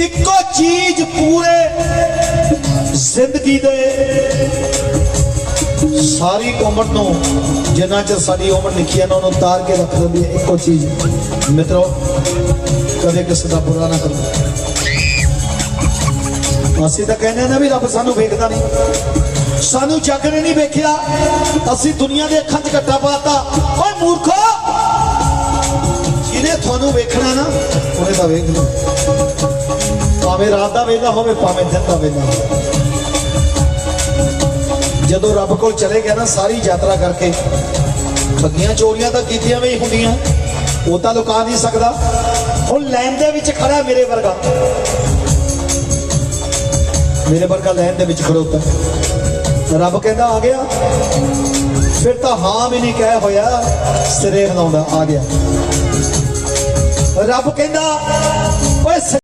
ਇੱਕੋ ਚੀਜ਼ ਪੂਰੇ ਜ਼ਿੰਦਗੀ ਦੇ ਸਾਰੀ ਉਮਰ ਨੂੰ, ਜਿੰਨਾ ਚਿਰ ਸਾਡੀ ਉਮਰ ਲਿਖੀ ਹੈ ਨਾ, ਉਹਨੂੰ ਤਾਰ ਕੇ ਰੱਖ ਦਿੰਦੀ ਹੈ ਇੱਕੋ ਚੀਜ਼। ਮਿੱਤਰੋ, ਕਦੇ ਕਿਸੇ ਦਾ ਬੁਰਾ ਨਾ ਕਰੋ। ਅਸੀਂ ਤਾਂ ਕਹਿੰਦੇ ਨਾ ਵੀ ਰੱਬ ਸਾਨੂੰ ਵੇਖਦਾ ਨਹੀਂ। ਸਾਨੂੰ ਜੱਗ ਨੇ ਨਹੀਂ ਵੇਖਿਆ। ਅਸੀਂ ਦੁਨੀਆ ਦੇ ਅੱਖਾਂ 'ਚ ਘੱਟਾ ਪਾਤਾ। ਓਏ ਮੂਰਖੋ! ਜਿਹਨੇ ਤੁਹਾਨੂੰ ਵੇਖਣਾ ਨਾ, ਉਹਨੇ ਤਾਂ ਵੇਖ ਲਿਆ। ਭਾਵੇਂ ਰਾਤ ਦਾ ਵੇਲਾ ਹੋਵੇ, ਭਾਵੇਂ ਦਿਨ ਦਾ ਵੇਲਾ ਹੋਵੇ। ਜਦੋਂ ਰੱਬ ਕੋਲ ਚਲੇ ਗਿਆ ਨਾ, ਸਾਰੀ ਯਾਤਰਾ ਕਰਕੇ ਠੱਗੀਆਂ ਚੋਰੀਆਂ ਤਾਂ ਕੀਤੀਆਂ ਵੀ ਹੁੰਦੀਆਂ, ਉਹ ਤਾਂ ਲੁਕਾ ਨਹੀਂ ਸਕਦਾ। ਹੁਣ ਲਾਈਨ ਦੇ ਵਿੱਚ ਖੜਾ ਮੇਰੇ ਵਰਗਾ। ਮੇਰੇ ਵਰਗਾ ਲਾਈਨ ਦੇ ਵਿੱਚ ਖੜੋਤਾ ਰੱਬ ਕਹਿੰਦਾ, ਆ ਗਿਆ। ਫਿਰ ਤਾਂ ਹਾਂ ਵੀ ਨਹੀਂ ਕਹਿ ਹੋਇਆ, ਸਿਰੇ ਹਿਲਾਉਂਦਾ, ਆ ਗਿਆ। ਰੱਬ ਕਹਿੰਦਾ, ਓਏ